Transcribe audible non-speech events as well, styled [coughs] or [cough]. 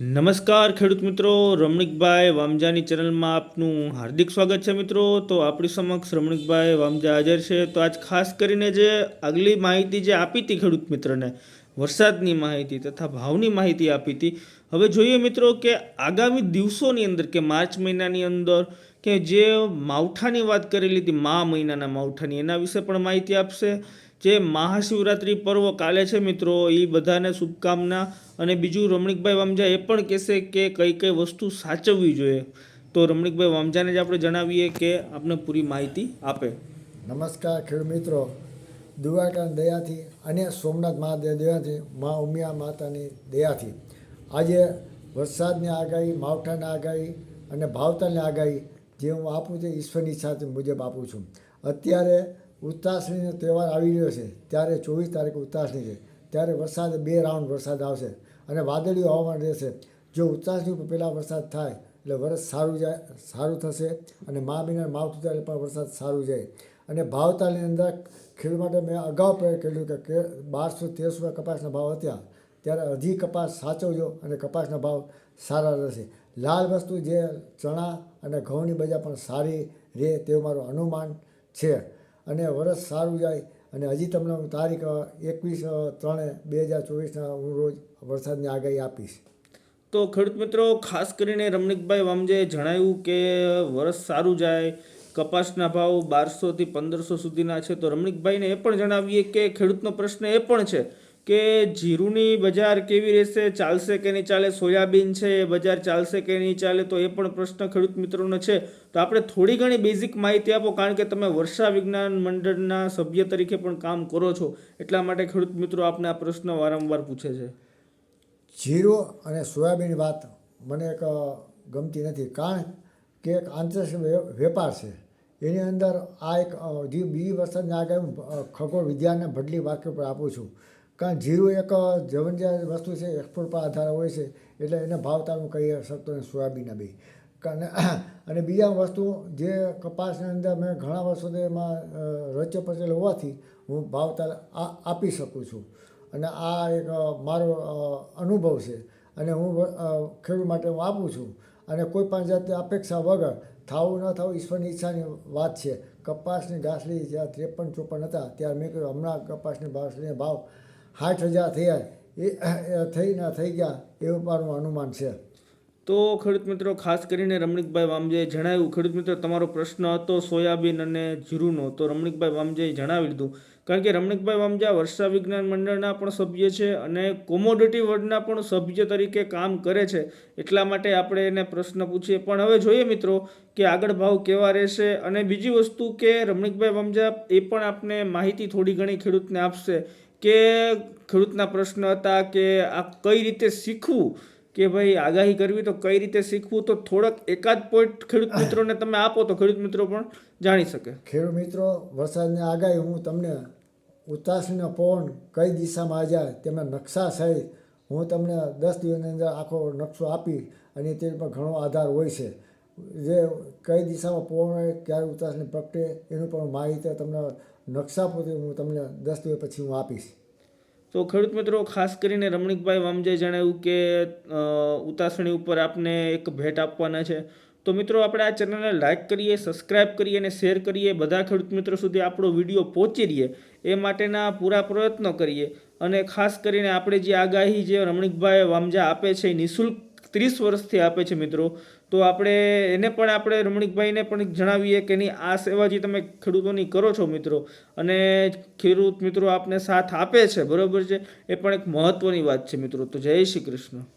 નમસ્કાર ખેડૂત મિત્રો, રમણીકભાઈ વામજાની ચેનલમાં આપનું હાર્દિક સ્વાગત છે મિત્રો. તો આપણી સમક્ષ રમણીકભાઈ વામજા હાજર છે. તો આજ ખાસ કરીને જે આગલી માહિતી જે આપી હતી ખેડૂત મિત્રને, વરસાદની માહિતી તથા ભાવની માહિતી આપી હતી. હવે જોઈએ મિત્રો કે આગામી દિવસોની અંદર કે માર્ચ મહિનાની અંદર કે જે માવઠાની વાત કરેલી હતી, મા મહિનાના માવઠાની, એના વિશે પણ માહિતી આપશે. જે મહાશિવરાત્રિ પર્વ કાલે છે મિત્રો, એ બધાને શુભકામના. અને બીજું રમણીકભાઈ વામજા એ પણ કહેશે કે કઈ કઈ વસ્તુ સાચવવી જોઈએ. તો રમણીકભાઈ વામજાને જ આપણે જણાવીએ કે આપણે પૂરી માહિતી આપે. નમસ્કાર ખેડૂત મિત્રો. દ્વારકાની દયાથી અને સોમનાથ મહાદેવ દયાથી, મા ઉમિયા માતાની દયાથી. આજે વરસાદની આગાહી, માવઠાની આગાહી અને ભાવતાની આગાહી જે હું આપું છું ઈશ્વરની ઈચ્છા મુજબ આપું છું. અત્યારે ઉત્તાસણીનો તહેવાર આવી રહ્યો છે. ત્યારે ચોવીસ તારીખે ઉત્તાસણી છે. ત્યારે વરસાદ બે રાઉન્ડ વરસાદ આવશે અને વાદળી હવામાન રહેશે. જો ઉત્તાસણી ઉપર પહેલાં વરસાદ થાય, એટલે વરસ સારું જાય, સારું થશે અને મા મહિના માવઠું ત્યારે પણ વરસાદ સારું જાય. અને ભાવતાલની અંદર ખેડૂત માટે મેં અગાઉ પ્રયોગ કર્યું કે કે બારસો તેરસો કપાસના ભાવ હતા. ત્યારે અધી કપાસ સાચવજો અને કપાસના ભાવ સારા રહેશે. લાલ વસ્તુ જે ચણા અને ઘઉંની બજાર પણ સારી રહે તેવું મારું અનુમાન છે. અને વરસ સારું જાય અને હજી તમને હું તારીખ એકવીસ ત્રણે બે હજાર ચોવીસના હું રોજ વરસાદની આગાહી આપીશ. તો ખેડૂત મિત્રો, ખાસ કરીને રમણીકભાઈ વામજેએ જણાવ્યું કે વરસ સારું જાય, કપાસના ભાવ બારસોથી પંદરસો સુધીના છે. તો રમણીકભાઈને એ પણ જણાવીએ કે ખેડૂતનો પ્રશ્ન એ પણ છે કે જીરુની બજાર કેવી રહેશે, ચાલશે કે નહીં ચાલે, સોયાબીન છે, એ બજાર ચાલશે કે નહીં ચાલે, તો એ પણ પ્રશ્ન ખેડૂત મિત્રોનો છે. તો આપણે થોડી ઘણી બેઝિક માહિતી આપો, કારણ કે તમે વર્ષા વિજ્ઞાન મંડળના સભ્ય તરીકે પણ કામ કરો છો. એટલા માટે ખેડૂત મિત્રો આપને આ પ્રશ્ન વારંવાર પૂછે છે. જીરો અને સોયાબીન વાત મને એક ગમતી નથી. કારણ કે એક આંતરરાષ્ટ્રીય વેપાર છે. એની અંદર આ એક જે બીજી વરસાદની આગળ ખગોળ વિદ્યાને ભડલી વાક્ય પર આપું છું. કારણ જીરું એક જવનજાત વસ્તુ છે એક્સપોર્ટ પર આધાર હોય છે, એટલે એને ભાવ હું કહી શકતો ને સોયાબીનના બી [coughs] અને બીજા વસ્તુ જે કપાસની અંદર મેં ઘણા વર્ષોથી એમાં રચ્યો પચેલો હોવાથી હું ભાવતાલ આપી શકું છું. અને આ એક મારો અનુભવ છે. અને હું ખેડૂત માટે હું આપું છું. અને કોઈ પણ જાતની અપેક્ષા વગર થાવું ન થવું ઈશ્વરની ઈચ્છાની વાત છે. કપાસની ઘાસડી જ્યાં ત્રેપન ચોપન હતા ત્યારે મેં કહ્યું હમણાં કપાસની ઘાસડીના ભાવ સાઠ હજાર થયા. એ થઈ ના થઈ ગયા એવું મારું અનુમાન છે. તો ખેડૂત મિત્રો, ખાસ કરીને રમણીકભાઈ વામજેએ જણાવ્યું, ખેડૂત મિત્રો, તમારો પ્રશ્ન હતો સોયાબીન અને જીરુનો. તો રમણીકભાઈ વામજેએ જણાવી દીધું. કારણ કે રમણીકભાઈ વામજા વર્ષા વિજ્ઞાન મંડળના પણ સભ્ય છે અને કોમોડિટી વર્ડના પણ સભ્ય તરીકે કામ કરે છે. એટલા માટે આપણે એને પ્રશ્ન પૂછીએ. પણ હવે જોઈએ મિત્રો કે આગળ ભાવ કેવા રહેશે અને બીજી વસ્તુ કે રમણીકભાઈ વામજા એ પણ આપને માહિતી થોડી ઘણી ખેડૂતને આપશે. કે ખેડૂતના પ્રશ્ન હતા કે આ કઈ રીતે શીખવું? કે ભાઈ આગાહી કરવી તો કઈ રીતે શીખવું? તો થોડોક એકાદ પોઈન્ટ ખેડૂત મિત્રોને તમે આપો તો ખેડૂત મિત્રો પણ જાણી શકે. ખેડૂત મિત્રો, વરસાદની આગાહી હું તમને ઉત્તાસણીનો પવન કઈ દિશામાં જાય તેમાં નકશા સહિત હું તમને દસ દિવસની અંદર આખો નકશો આપી અને તે પર ઘણો આધાર હોય છે. જે કઈ દિશામાં પવન ક્યારે ઉતાસને પ્રગટે એનું પણ માહિતી તમને નકશા પોતે હું તમને દસ દિવસ પછી હું આપીશ. તો ખેડૂત મિત્રો, ખાસ કરીને રમણીકભાઈ વામજે જણાવ્યું કે ઉતાસણી ઉપર આપને એક ભેટ આપવાના છે. તો મિત્રો, આપણે આ ચેનલને લાઇક કરીએ સબસ્ક્રાઇબ કરીએ અને શેર કરીએ. બધા ખેડૂત મિત્રો સુધી આપણો વીડિયો પહોંચી રહીએ. એ માટેના પૂરા પ્રયત્નો કરીએ. અને ખાસ કરીને આપણે જે આગાહી જે રમણીકભાઈ વામજા આપે છે નિઃશુલ્ક ત્રીસ વર્ષથી આપે છે મિત્રો. તો આપણે એને પણ આપણે રમણીકભાઈને પણ જણાવીએ કે નહીં આ સેવા જે તમે ખેડૂતોની કરો છો મિત્રો. અને ખેડૂત મિત્રો આપને સાથ આપે છે, બરોબર છે? એ પણ એક મહત્ત્વની વાત છે મિત્રો. તો જય શ્રી કૃષ્ણ.